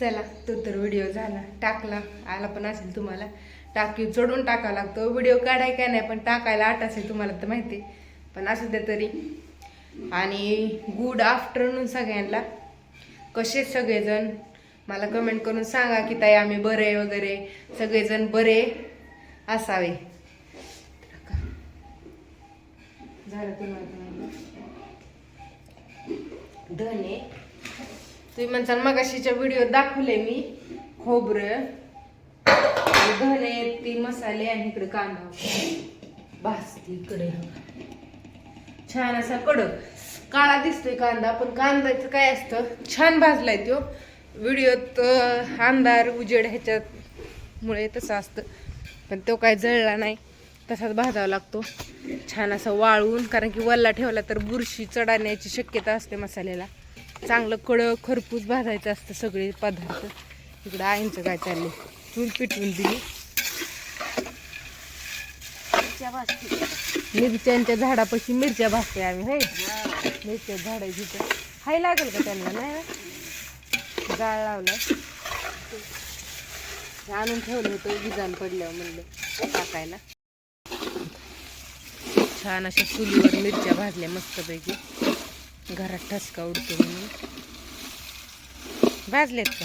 चला तो तर व्हिडिओ झाला. टाकला. आला पण असेल तुम्हाला. टाकीव चढून टाकावा लागतो. व्हिडिओ काढाय काय नाही पण टाकायला आठ असेल तुम्हाला तर माहिती. पण असू द्या तरी. आणि गुड आफ्टरनून सगळ्यांना. कसे सगळेजण? मला कमेंट करून सांगा की ताई आम्ही बरे वगैरे. सगळेजण बरे असावे. झालं तुम्हाला. धने तुम्ही म्हणसाल मगाशीच्या व्हिडिओ दाखवले मी खोबरं. आणि ती मसाले आणि इकडे कांदा. भाजते इकडे. छान असा कडक. काळा दिसतोय कांदा पण कांद्याचं काय असतं? छान भाजलाय तो व्हिडिओत अंधार उजेड ह्याच्यामुळे तसं असतं. पण तो काय जळला नाही. तसाच भाजावा लागतो. छान असा वाळवून कारण की वल्ला ठेवला तर बुरशी चढण्याची शक्यता असते मसाल्याला. चांगलं कडक खरपूस भाजायचं असतं सगळे पदार्थ. इकडं आईंचं काय चाललंय? चूल पिटवून दिली. मिरच्यांच्या झाडापाशी मिरच्या भाजते आम्ही होय? मिरच्या झाडाची तर हाय लागेल का त्यांना नाही ना? जाळ लावलाय. ते आणून ठेवलं होतं विजान पडल्यावर म्हणलं टाकायला. छान अशा चुलीवर मिरच्या भाजल्या मस्तपैकी. घरात ठसका उडतो म्हणून. भाजलेत का?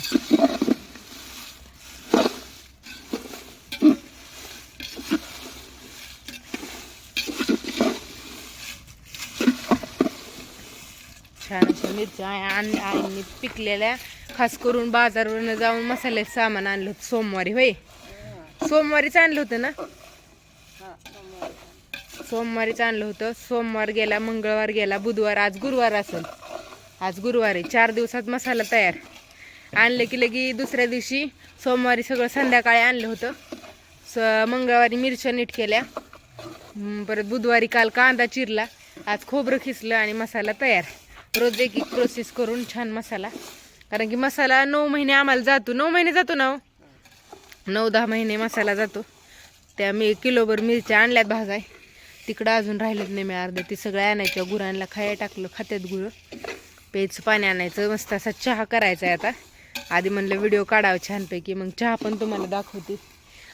छान अशा मिरच्या आण आईने पिकलेल्या खास करून बाजारवरून जाऊन मसाल्याचं सामान आणलं होतं सोमवारी होय? सोमवारीच आणलं होतं ना? सोमवारीच आणलं होतं. सोमवार गेला मंगळवार गेला बुधवार आज गुरुवार असेल. आज गुरुवार आहे. चार दिवसात मसाला तयार. आणलं की लगी दुसऱ्या दिवशी सोमवारी सगळं संध्याकाळी आणलं होतं. स मंगळवारी मिरच्या नीट केल्या. परत बुधवारी काल कांदा चिरला. आज खोबरं खिसलं आणि मसाला तयार. रोज एक एक प्रोसेस करून छान मसाला. कारण की मसाला नऊ महिने आम्हाला जातो. नऊ महिने जातो ना हो? नऊ दहा महिने मसाला जातो. त्या मी किलोभर मिरच्या आणल्यात भाजाय. तिकडं अजून राहिलेत नाही मी अर्ध्या ती सगळं आणायच्या गुरांना खाया टाकलं खात्यात गुरं. प्यायचं पाणी आणायचं मस्त असा चहा करायचा आहे आता. आधी म्हणलं व्हिडिओ काढावं छानपैकी मग चहा पण तुम्हाला दाखवते.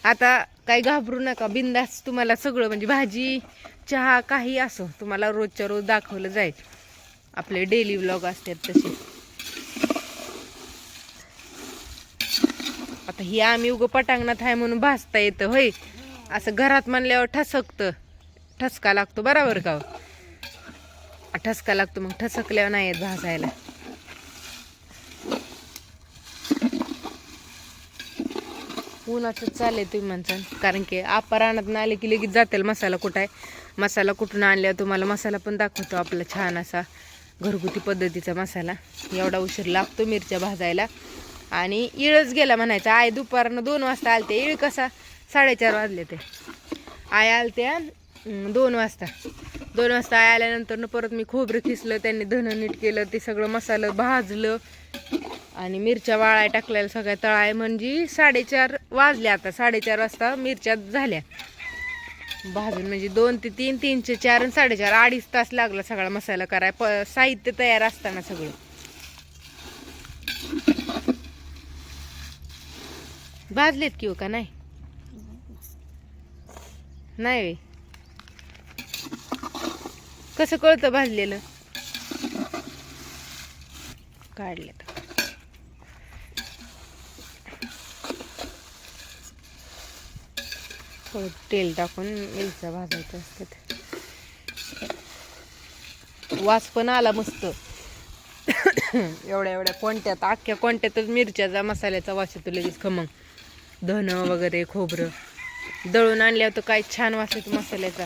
आता काही घाबरू नका बिंदास तुम्हाला सगळं म्हणजे भाजी चहा काही असो तुम्हाला रोजच्या रोज दाखवलं जाईल. आपले डेली व्लॉग असतात तसे. आता ही आम्ही उगं पटांगणात आहे म्हणून भाजता येतं होय. असं घरात म्हणल्यावर ठसकतं. ठसका लागतो बरोबर का हो? ठसका लागतो मग ठसकल्यावर नाही येत भाजायला. उन्हाचं चालेल तुम्ही म्हणसान कारण की आपा रानात आले की लगेच जातील मसाला कुठं आहे मसाला कुठून आणल्यावर तुम्हाला मसाला पण दाखवतो आपला छान असा घरगुती पद्धतीचा मसाला. एवढा उशीर लागतो मिरच्या भाजायला. आणि इळच गेला म्हणायचा आय दुपारनं दोन वाजता आलते इळ कसा? साडेचार वाजले ते. आय आलत्या दोन वाजता. दोन वाजता आल्यानंतर परत मी खोबरं खिसलं त्यांनी धन नीट केलं ते सगळं मसालं भाजलं आणि मिरच्या वाळाय टाकलेल्या सगळ्या तळाय म्हणजे साडेचार वाजले आता साडेचार वाजता मिरच्या झाल्या. भाजून म्हणजे दोन ते तीन तीनचे चार आणि साडेचार अडीच तास लागला सगळा मसाला कराय प साहित्य तयार असताना सगळं. भाजलेत किंवा हो का नाही? नाही कसं कळतं भाजलेलं? काढलं थोडं तेल टाकून मिरच्या भाजायचं असतात. वास पण आला मस्त. एवढ्या एवढ्या कोणत्यात? अख्ख्या कोणत्यातच मिरच्याचा मसाल्याचा वास येतो लगेच खमंग. धन वगैरे खोबरं. दळून आणल्यावर तर काय छान वास येतो मसाल्याचा.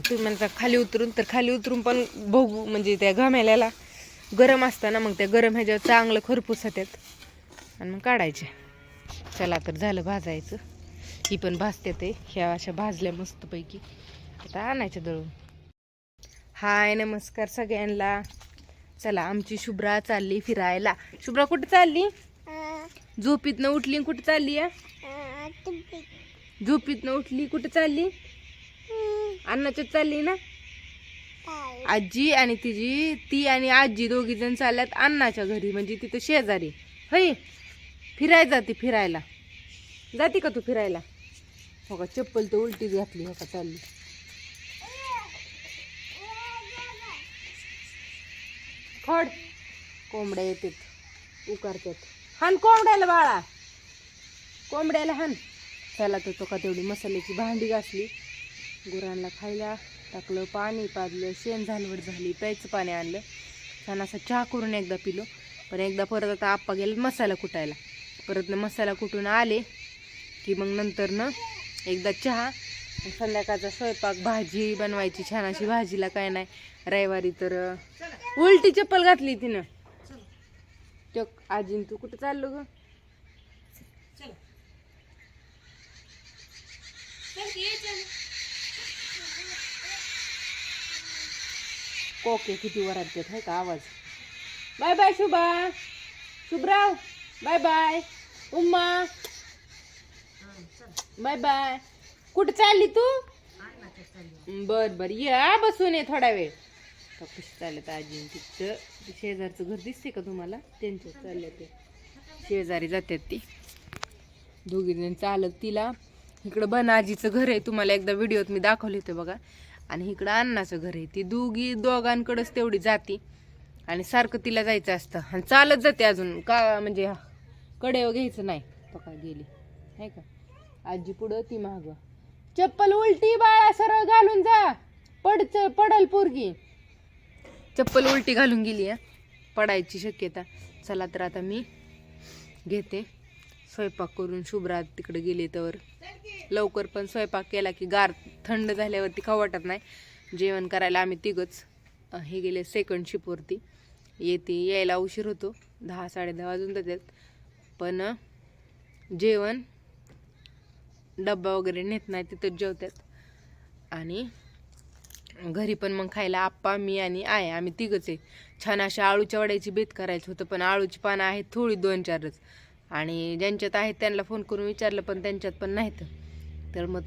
तुम्ही म्हणता खाली उतरून तर खाली उतरून पण बघू म्हणजे त्या घमेल्याला गरम असताना मग त्या गरम ह्याच्यावर चांगलं खरपूस होत्यात. आणि मग काढायचे. चला तर झालं भाजायचं. ही पण भाजते ते. ह्या अशा भाजल्या मस्तपैकी. आता आणायच्या दळून. हाय नमस्कार सगळ्यांना. चला आमची शुभ्रा चालली फिरायला. शुभ्रा कुठे चालली? झोपीतनं उठली कुठे चालली झोपीतनं उठली कुठे चालली? अन्नाच्यात चालली ना? आजी आणि तिची ती आणि आजी दोघी जण चालल्यात अण्णाच्या घरी म्हणजे तिथं शेजारी. होय? फिरायला जाते फिरायला. जाते का तू फिरायला? हो का चप्पल तर उलटीच घातली हो का चालली. खड कोंबड्या येतात उकारतात. हान कोंबड्याला बाळा. कोंबड्याला हान. त्याला तर तो का तेवढी मसाल्याची भांडी घासली. गुरांना खायला टाकलं पाणी पाजलं शेण झालवड झाली प्यायचं पाणी आणलं. छान असा चहा करून एकदा पिलो. पण एकदा परत आता आप्पा गेले मसाला कुटायला. परत मसाला कुटून आले की मग नंतर न एकदा चहा संध्याकाळचा स्वयंपाक भाजी बनवायची. छान अशी भाजीला काय नाही रविवारी तर उलटी चप्पल घातली तिनं तो आजीन तू कुठं चाललो ग? कोके किती वरात आहे का आवाज? Bye bye Shubha. Shubhrao bye bye. उम्मा बाय बाय. कुठं चालली तू? बर बर. या बसून ये थोडा वेळ. का कशी चालत आजी तिथं. शेजारचं घर दिसते का तुम्हाला? त्यांच्या चालल्या ते. शेजारी जातात ती. दोघी जण चालत तिला. इकडं बन आजीचं घर आहे. तुम्हाला एकदा व्हिडिओत मी दाखवले होते बघा. आणि इकडं अण्णाचं घर आहे. ती दोघी दोघांकडंच तेवढी जाती. आणि सारखं तिला जायचं असतं. आणि चालत जाते अजून. का म्हणजे कडे घ्यायचं नाही. पका गेली. आहे का? आजी पुढं ती माग. चप्पल उलटी बाळा सरळ घालून जा. पडच पडल पोरगी. चप्पल उलटी घालून गेली आहे पडायची शक्यता. चला तर आता मी घेते. स्वयंपाक करून शुभ्रात तिकडे गेले तर लवकर पण स्वयंपाक केला की गार थंड झाल्यावरती खाऊ वाटत नाही. जेवण करायला आम्ही तिघंच हे गेले सेकंड शिपवरती येते यायला उशीर होतो दहा साडेदहा वाजून जातात. पण जेवण डब्बा वगैरे नेत नाही तिथंच जेवतात. आणि घरी पण मग खायला आप्पा मी आणि आहे आम्ही तिघंच आहे. छान अशा आळूच्या वड्याची बेत करायचं होतं पण आळूची पानं आहेत थोडी दोन चारच. आणि ज्यांच्यात आहेत त्यांना फोन करून विचारलं पण त्यांच्यात पण नाहीत. तर मग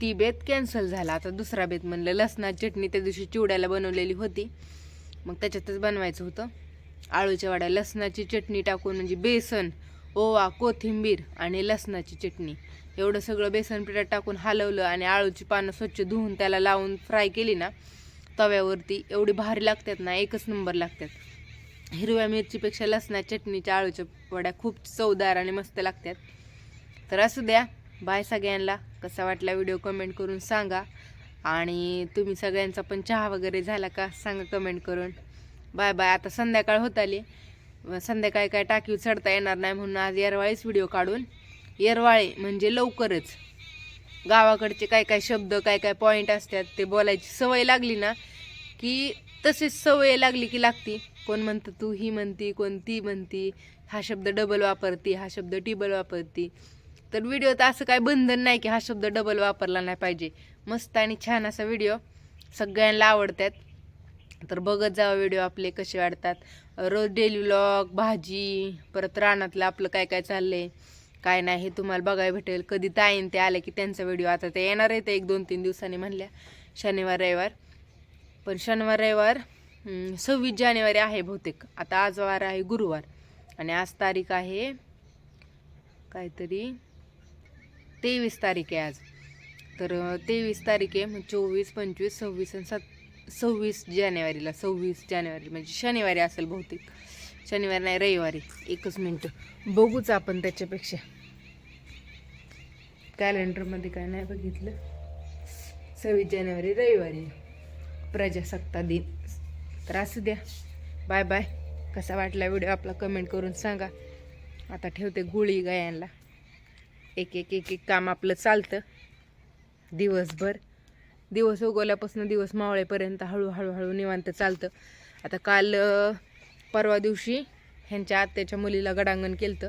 ती बेत कॅन्सल झाला. आता दुसरा बेत म्हणलं लसणा चटणी त्या दिवशी चिवड्याला बनवलेली होती. मग त्याच्यातच बनवायचं होतं. आळूच्या वड्या लसणाची चटणी टाकून म्हणजे बेसन ओवा कोथिंबीर आणि लसणाची चटणी. एवढं सगळं बेसन पिठात टाकून हलवलं आणि आळूची पानं स्वच्छ धुवून त्याला लावून फ्राय केली ना तव्यावरती. एवढी भारी लागतात ना एकच नंबर लागतात. हिरव्या मिरचीपेक्षा लसणाच्या चटणीच्या आळूच्या वड्या खूप चवदार आणि मस्त लागतात. तर असू द्या. बाय सगळ्यांना. कसा वाटला व्हिडिओ कमेंट करून सांगा. आणि तुम्ही सगळ्यांचा पण चहा वगैरे झाला का सांगा कमेंट करून. Bye bye. आता संध्याकाळ होत आली. संध्याकाळी काय टाकीव चढता येणार नाही म्हणून आज येरवाळीच व्हिडिओ काढून. येरवाळे म्हणजे लवकरच. गावाकडचे काय काय शब्द काय काय पॉईंट असतात ते बोलायची सवय लागली ना की तशीच सवय लागली की लागती. कोण म्हणतं तू ही म्हणती कोण ती म्हणती हा शब्द डबल वापरती हा शब्द टिबल वापरती. तर व्हिडिओत असं काय बंधन नाही की हा शब्द डबल वापरला नाही पाहिजे. मस्त आणि छान असा व्हिडिओ सगळ्यांना आवडतात. तर बघत जावं व्हिडिओ आपले कसे वाढतात. रोज डेली व्लॉग भाजी परत रानातलं आपलं काय काय चाललंय काय नाही हे तुम्हाला बघायला भेटेल. कधी ताईन ते आले की त्यांचा व्हिडिओ आता ते येणार आहे ते एक दोन तीन दिवसांनी म्हणल्या. शनिवार रविवार. पण शनिवार रविवार सव्वीस जानेवारी आहे बहुतेक. आता आज वार आहे गुरुवार. आणि आज तारीख आहे काहीतरी तेवीस तारीख आहे आज. तर तेवीस तारीख आहे मग चोवीस पंचवीस सव्वीस आणि सात सव्वीस जानेवारीला सव्वीस जानेवारी. म्हणजे शनिवारी असेल बहुतेक. शनिवारी नाही रविवारी. एकच मिनटं. बघूच आपण त्याच्यापेक्षा. कॅलेंडरमध्ये काय नाही बघितलं. सव्वीस जानेवारी रविवारी. प्रजासत्ता दिन. तर असू द्या. बाय बाय कसा वाटला व्हिडिओ आपला कमेंट करून सांगा. आता ठेवते गुळी गायांना एक एक एक एक काम आपलं चालतं. दिवसभर. दिवस उगवल्यापासून दिवस मावळेपर्यंत हळूहळू हळू निवांत चालतं. आता काल परवा दिवशी ह्यांच्या आत्याच्या मुलीला गडांगण केलं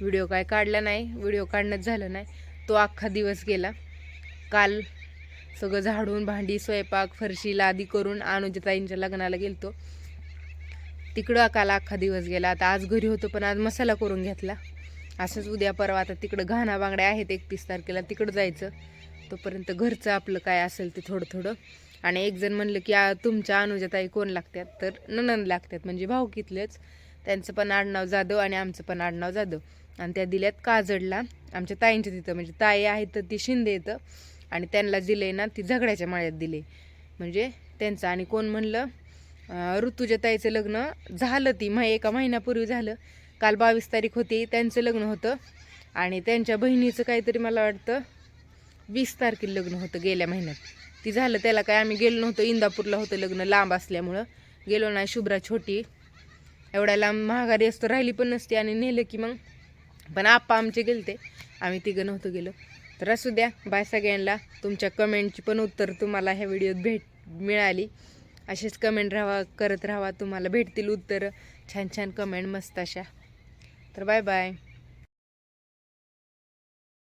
व्हिडिओ काय काढला नाही. व्हिडिओ काढणंच झालं नाही. तो अख्खा दिवस गेला. काल सगळं झाडून भांडी स्वयंपाक फरशी लादी करून अनुजताईंच्या लग्नाला गेलतो. तिकडं काल अख्खा दिवस गेला. आता आज घरी होतो पण आज मसाला करून घेतला. असंच उद्या परवा आता तिकडं घाणा बांगड्या आहेत एकतीस तारखेला. तिकडं जायचं. तोपर्यंत घरचं आपलं काय असेल ते थोडं थोडं आणि एक जण म्हणलं की तुमच्या अनुजाताई कोण लागतात? तर ननंद लागतात. म्हणजे भाऊकीतलेच. त्यांचं पण आडनाव जाधव आणि आमचं पण आडनाव जाधव. आणि त्या दिल्यात काजडला. आमच्या ताईंच्या तिथं. म्हणजे ताई आहेत तर ती शिंदे येतं. आणि त्यांना दिले ना ती झगड्याच्या माळ्यात दिले म्हणजे त्यांचं आणि कोण म्हणलं ऋतुजा ताईचं लग्न झालं ती मग एका महिन्यापूर्वी झालं. काल बावीस तारीख होती त्यांचं लग्न होतं. आणि त्यांच्या बहिणीचं काहीतरी मला वाटतं वीस तारखेला लग्न होतं गेल्या महिन्यात. ती झालं त्याला काय आम्ही गेलो नव्हतो इंदापूरला होतं लग्न लांब असल्यामुळं. गेलो नाही शुभ्रा छोटी. एवढ्या लांब महागारी असतो राहिली पण नसती. आणि नेलं की मग पण आप्पा आमचे गेलते. आम्ही तिघं नव्हतो गेलो. तर असू द्या बाय सगळ्यांना. तुमच्या कमेंटची पण उत्तर तुम्हाला ह्या व्हिडिओत भेट मिळाली. असेच कमेंट राहा करत राहा तुम्हाला भेटतील उत्तरं. छान छान कमेंट मस्त अशा. तर बाय बाय